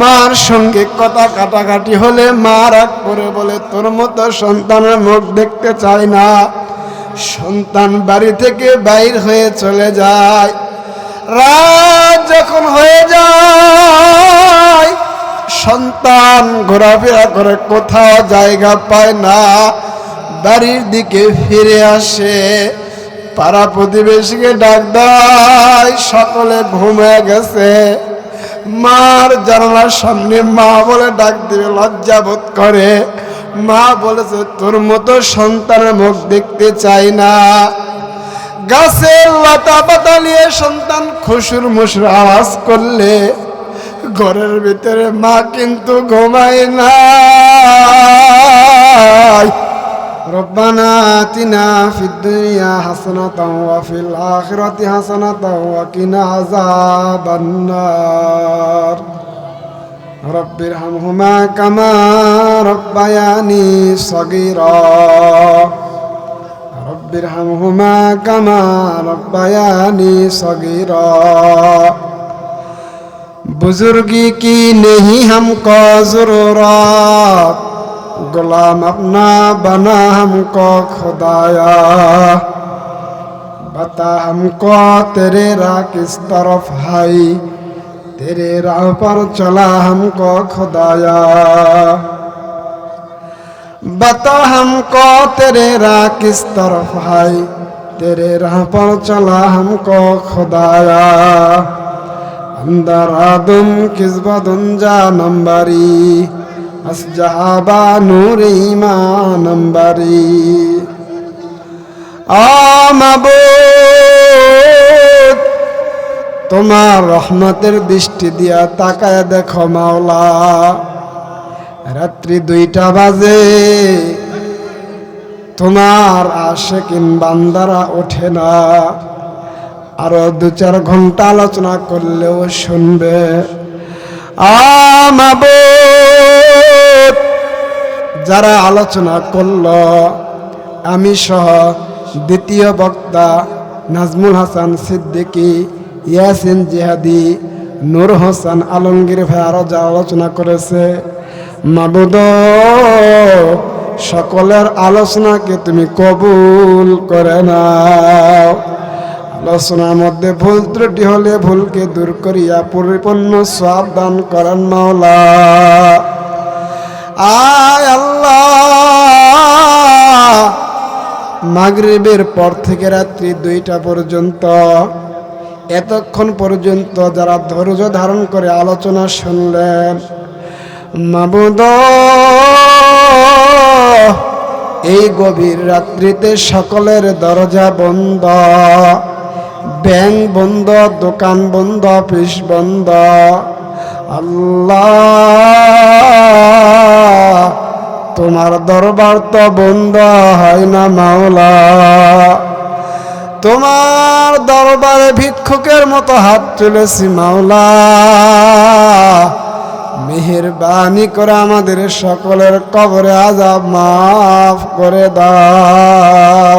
মার সঙ্গে কথা কাটাকাটি হলে মা রাগ করে বলে, তোর মতো সন্তানের মুখ দেখতে চায় না। সন্তান বাড়ি থেকে বাইর হয়ে চলে যায়। রাত যখন হয়ে যায়, সন্তান ঘোরাফেরা করে কোথাও জায়গা পায় না। বাড়ির দিকে ফিরে আসে। পাড়া প্রতিবেশীকে ডাক দেয়, সকলে ঘুমে গেছে। মার জানালার সামনে মা বলে ডাক দিবে লজ্জা বোধ করে। মা বলেছে, তোর মতো সন্তানের মুখ দেখতে চাই না। গাছের লতা পাতা নিয়ে সন্তান খুশুর মুসুর আওয়াজ করলে, ঘরের ভিতরে মা কিন্তু ঘুমায় না ربنا آتنا في الدنيا حسنة وفي الآخرة حسنة وقنا عذاب النار رب ارحمهما كما ربياني صغيرا رب ارحمهما كما ربياني صغيرا بزرگی کی نہیں ہم کو ضرورات गुलाम अपना बना हमको खुदाया बता हमको तेरे राह किस तरफ है तेरे राह पर चला हमको खुदाया बता हमको तेरे राह किस तरफ है तेरे राह पर चला हमको खुदाया अंदर आदम किस्बदुन जा नंबरी আসজাহাবা নূর ইমান তোমার রহমতের দৃষ্টি দিয়া তাকায় দেখো মাওলা। রাত্রি দুইটা বাজে। তোমার আশেকিন বান্দারা ওঠে না। আরও দু চার ঘণ্টা আলোচনা করলেও শুনবে। আমাবুদ। যারা আলোচনা করল, আমি সহ দ্বিতীয় বক্তা নাজমুল হাসান সিদ্দিকী, ইয়াসিন জিহাদি, নূর হোসেন আলমগীর ভাই আরও যা আলোচনা করেছে। মাবুদ, সকলের আলোচনাকে তুমি কবুল করে নাও। আলোচনার মধ্যে ভুল ত্রুটি হলে ভুলকে দূর করিয়া পরিপূর্ণ সাবধান করেন মাওলা। আয় আল্লাহ। মাগরিবের পর থেকে রাত্রি দুইটা পর্যন্ত, এতক্ষণ পর্যন্ত যারা ধৈর্য ধারণ করে আলোচনা শুনলেন, মাবুদ, এই গভীর রাত্রিতে সকলের দরজা বন্ধ, ব্যাংক বন্ধ, দোকান বন্ধ, অফিস বন্ধ। আল্লাহ। তোমার দরবার তো বন্ধ হয় না মাওলা। তোমার দরবারে ভিক্ষুকের মতো হাত তুলেছি মাওলা। মেহেরবানি করে আমাদের সকলের কবরে আজাব মাফ করে দাও।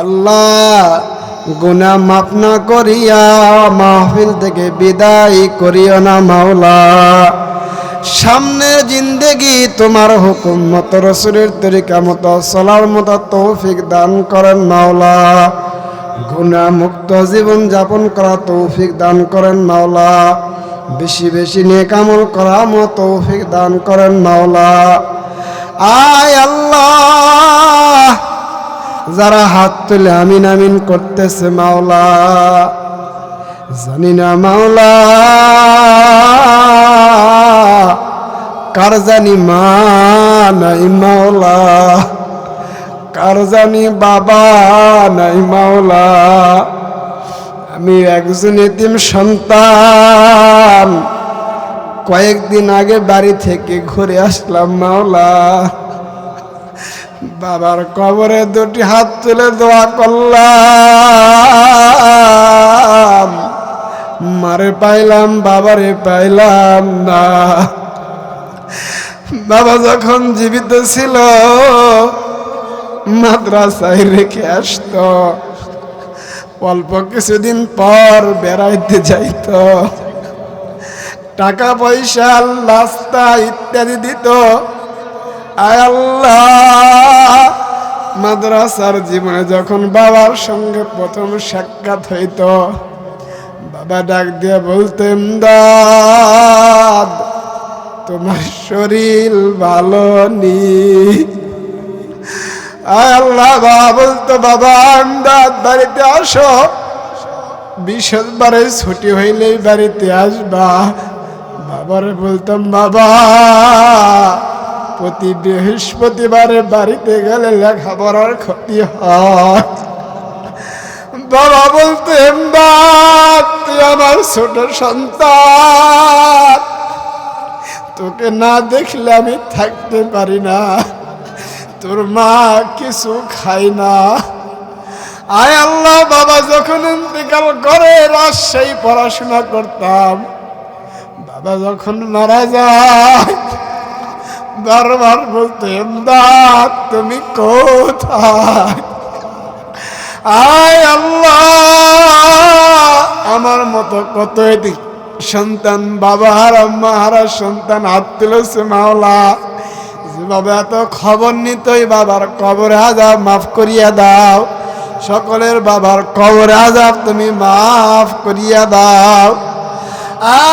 আল্লাহ, গুনা মাফ না করিয়া মাহফিল থেকে বিদায় করিও না মাওলা। সামনের জিন্দেগি তোমার হুকুম মতো, রসুলের তরিকা মতো চলার মতো তৌফিক দান করেন মাওলা। গুনা মুক্ত জীবন যাপন করা তৌফিক দান করেন মাওলা। বেশি বেশি নেকামল করা মতো তৌফিক দান করেন মাওলা। আয় আল্লাহ, যারা হাত তুলে আমিন আমিন করতেছে মাওলা। জানি না মাওলা। কার জানি মা নাই মাওলা। কার জানি বাবা নাই মাওলা। আমি একজন এতিম সন্তান। কয়েকদিন আগে বাড়ি থেকে ঘুরে আসলাম মাওলা। বাবার কবরে দুটি হাত তুলে দোয়া করলাম। মারে পাইলাম, বাবারে পাইলাম না। বাবা যখন জীবিত ছিল, মাদ্রাসায় রেখে আসতো। অল্প কিছুদিন পর বেড়াইতে যাইত। টাকা পয়সা লাস্তা ইত্যাদি দিত। আয় আল্লাহ, মাদ্রাসার জীবনে যখন বাবার সঙ্গে প্রথম সাক্ষাৎ হইত, বাবা ডাক দিয়ে বলতেন, দাদ তোমার শরীর ভালো আয় আল্লাহ বলতো, বাবা আমদাদ বাড়িতে আসো। বিশেষবারে ছুটি হইলেই বাড়িতে আসবা। বাবারে বলতাম, বাবা, প্রতি বৃহস্পতিবারে বাড়িতে গেলে লেখাপড়ার ক্ষতি হয়। বাবা বলতেন তুই আমার ছোট সন্তান। তোকে না দেখলে আমি থাকতে পারি না। তোর মা কিছু খাই না। আয় আল্লাহ বাবা, যখন ইন্তেকাল করে রাজশাহী পড়াশোনা করতাম, বাবা যখন মারা যায়, বারবার বলতে এমদাদ তুমি কোথায়? আয় আল্লাহ, আমার মতো কত এদিক সন্তান, বাবা হারা মা হারা সন্তান হাত তুলেছে মাওলা। যে বাবা এত খবর নিতই বাবার কবরে আজাব মাফ করিয়া দাও। সকলের বাবার কবরে আজাব তুমি মাফ করিয়া দাও।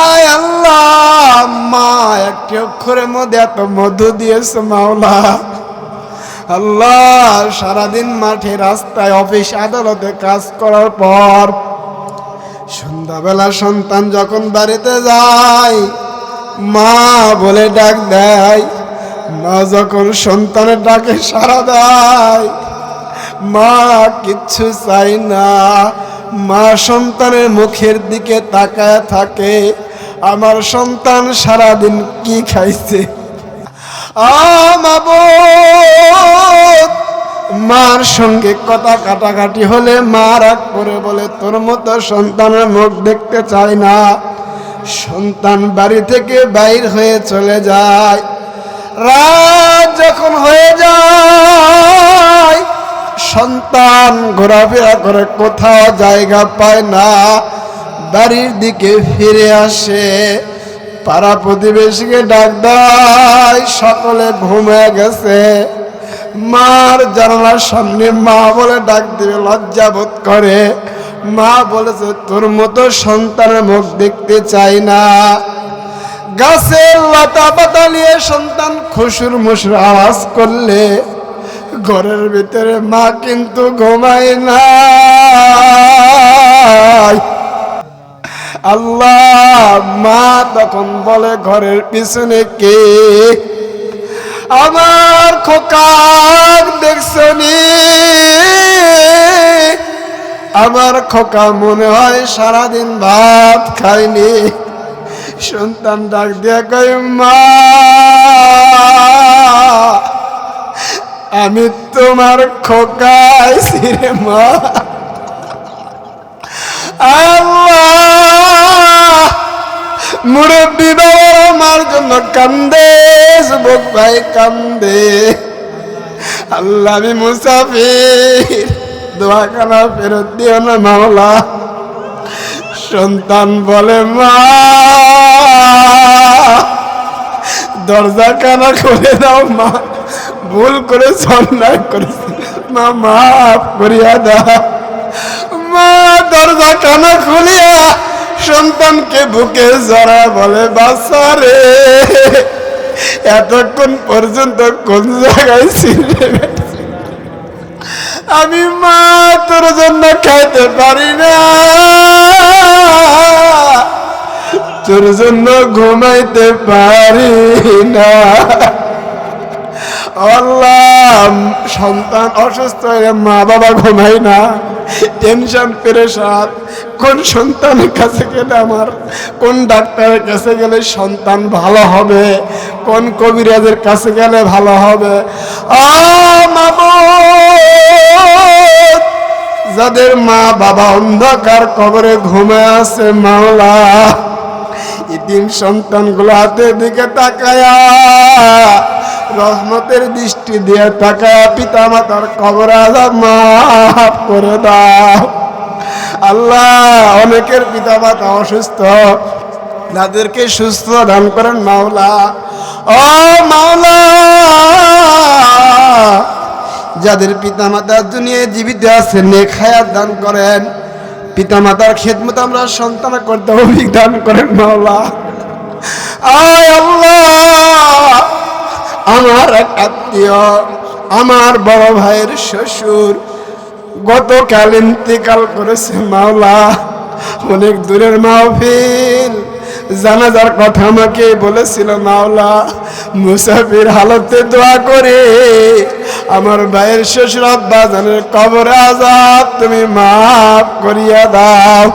আয় আল্লাহ মা একটি অক্ষরের মধ্যে এত মধু দিয়েছে মাওলা। আল্লাহ, সারাদিন মাঠে রাস্তায় অফিস আদালতে কাজ করার পর সন্ধ্যাবেলা সন্তান যখন বাড়িতে যায়, মা বলে ডাক দেয়, মা যখন সন্তানের ডাকে সারা দেয়, মা কিচ্ছু চাই না। মা সন্তানের মুখের দিকে তাকায় থাকে, আমার সন্তান সারাদিন কি খাইছে? আমাবত মার সঙ্গে কথা কাটাকাটি হলে মা রাগ করে বলে, তোর মতো সন্তানের মুখ দেখতে চায় না। সন্তান বাড়ি থেকে বাইর হয়ে চলে যায়। রাত যখন হয়ে যায়, সন্তান ঘোরাফেরা করে কোথাও জায়গা পায় না। বাড়ির দিকে ফিরে আসে, পাড়া প্রতিবেশীকে ডাক দেয়, সকলে ঘুমে গেছে। মার জানালার সামনে মা বলে ডাক দিবে লজ্জা বোধ করে। মা বলেছে, তোর মতো সন্তানের মুখ দেখতে চাই না। গাছের লতা পাতা নিয়ে সন্তান খুশুর মুসুর আওয়াজ করলে, ঘরের ভিতরে মা কিন্তু ঘুমায় না আল্লাহ মা তখন বলে, ঘরের পিছনে কে? আমার খোকার দেখছনি? আমার খোকা মনে হয় সারাদিন ভাত খায়নি। সন্তান ডাক দিয়া কই মা, আমি তোমার খোকাইছি রে মা। আল্লাহ, মুরব্বী আমার জন্য কান্দে, যুবক ভাই কান্দে। আল্লাহ, আমি মুসাফির। দোয়া কানা ফেরত দিও না, মাওলা। সন্তান বলে, মা। দরজা কানা করে দাও, মা। ভুল করে অন্যায় করেছে। মা, মাফ করিয়া দাও। মা দরজা কানা খুলিয়া সন্তানকে বুকে জড়া বলে বাসা রে, এতক্ষণ পর্যন্ত কোন জায়গায় ছিলে? আমি মা, তোর জন্য খাইতে পারি না। তোর জন্য ঘুমাইতে পারি না। আল্লাহ, সন্তান অসুস্থ হয়ে মা বাবা ঘুমাই না। টেনশন, পেরেশান। কোন সন্তানের কাছে গেলে আমার, কোন ডাক্তারের কাছে গেলে সন্তান ভালো হবে? কোন কবিরাজের কাছে গেলে ভালো হবে? যাদের মা বাবা অন্ধকার কবরে ঘুমে আছে, মাওলা। ইতিম সন্তানগুলো হাতের দিকে তাকায়া। রহমতের দৃষ্টি দিয়ে তাকায়া পিতা মাতার কবর আজাব মাফ করে দাও। আল্লাহ অনেকের পিতা মাতা অসুস্থ, তাদেরকে সুস্থ দান করেন মাওলা। ও মাওলা, যাদের পিতা মাতা দুনিয়ায় জীবিত আছে, নেক হায়াত দান করেন। পিতা মাতার খেদমত আমরা সন্তান করতে অভিক দান করেন মাওলা। আয় আল্লাহ! আমার এক আত্মীয়, আমার বড় ভাইয়ের শ্বশুর, গতকাল ইন্তেকাল করেছে মাওলা। অনেক দূরের মাহফিল। জানাজার কথা আমাকে বলেছিল মাওলা, মুসাফির হালতে দোয়া করে, আমার ভাইয়ের শ্বশুর আব্বা জানের কবরে আজাব তুমি মাফ করিয়া দাও,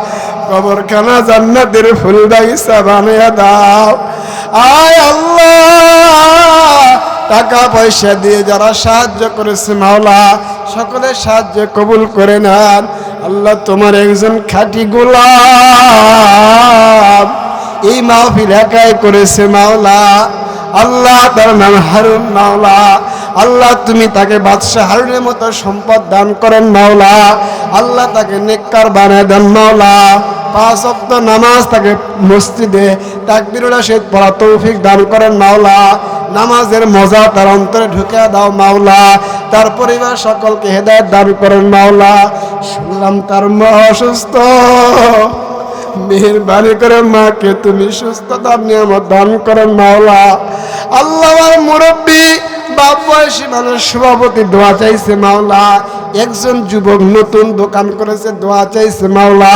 কবরখানা জান্নাতের ফুল বাগিচা বানিয়ে দাও। আয় আল্লাহ। টাকা পয়সা দিয়ে যারা সাহায্য করেছে মাওলা সকলের সাহায্য কবুল করে নেন। আল্লাহ তোমার একজন খাঁটি গোলাম। এই মাহফিল একাই করেছে মাওলা। আল্লাহ তার নাম হারুন মাওলা। আল্লাহ তুমি তাকে বাদশাহ হারুনের মতো সম্পদ দান করেন মাওলা। আল্লাহ তাকে নেককার বানায় দেন মাওলা। পাঁচ অক্ত নামাজ তাকে মসজিদে তাকবিরুল্লাহ সহিত পড়া তৌফিক দান করেন মাওলা। নামাজের মজা তার অন্তরে ঢুকে দাও মাওলা। তার পরিবার সকলকে হেদায়ত দান করেন মাওলা। শুনলাম তার মা অসুস্থ। মেহরবানি করে মাকে তুমি সুস্থতার নিয়ামত দান করেন মাওলা। আল্লাহ মুরব্বী, বাপ বয়সী মানুষ সভাপতি দোয়া চাইছে মাওলা। একজন যুবক নতুন দোকান করেছে, দোয়া চাইছে মাওলা।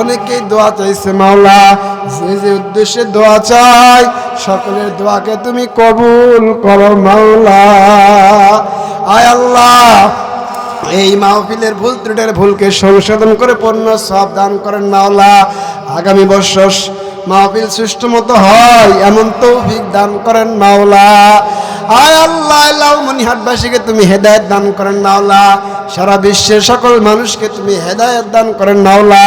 অনেকেই দোয়া চাইছে মাওলা, যে যে উদ্দেশ্যে দোয়া চাই সকলের দোয়াকে তুমি কবুল করো মাওলা। আয় আল্লাহ, এই মাহফিলের ভুল ত্রুটের ভুলকে সংশোধন করে পূর্ণ সব দান করেন মাওলা। আগামী বছর মাহফিল সুষ্ঠু মতো হয়, এমন তৌফিক দান করেন মাওলা। আয় আল্লাহ, লালমনিহাটবাসীকে তুমি হেদায়ত দান করেন মাওলা। সারা বিশ্বের সকল মানুষকে তুমি হেদায়ত দান করেন মাওলা।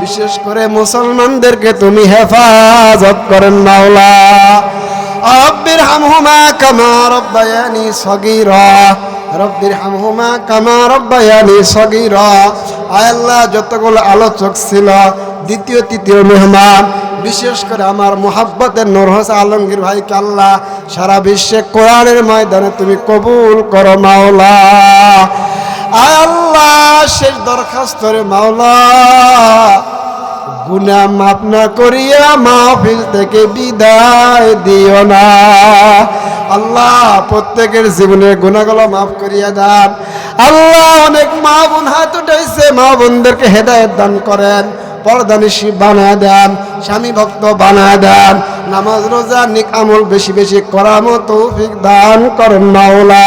বিশেষ করে মুসলমানদেরকে তুমি হেফাজত করেন মাওলা। রব্বির হামহুমা কামা রব্বায়ানি সগীরা। রব্বির হামহুমা কামা রব্বায়ানি সগীরা। আল্লাহ, যতগুলো আলোচক ছিল, দ্বিতীয়, তৃতীয় মেহমান, বিশেষ করে আমার মোহাব্বতের নরহস আলমগীর ভাইকে আল্লাহ, সারা বিশ্বে কোরআনের ময়দানে তুমি কবুল করো মাওলা। আল্লাহ, শেষ দরখাস্ত মাওলা। গুনা মাপ না করিয়া মাহফিল থেকে বিদায় দিও না। আল্লাহ, প্রত্যেকের জীবনের গুণাগুলো মাফ করিয়া দান আল্লাহ, অনেক মা বোন হাত উঠাইছে মা বোনদেরকে হেদায়ত দান করেন পর্দানিশি বানায় দেন, স্বামী ভক্ত বানায় দেন। নামাজ রোজা, নিক আমল বেশি বেশি করার মতো তৌফিক দান করেন মাওলা।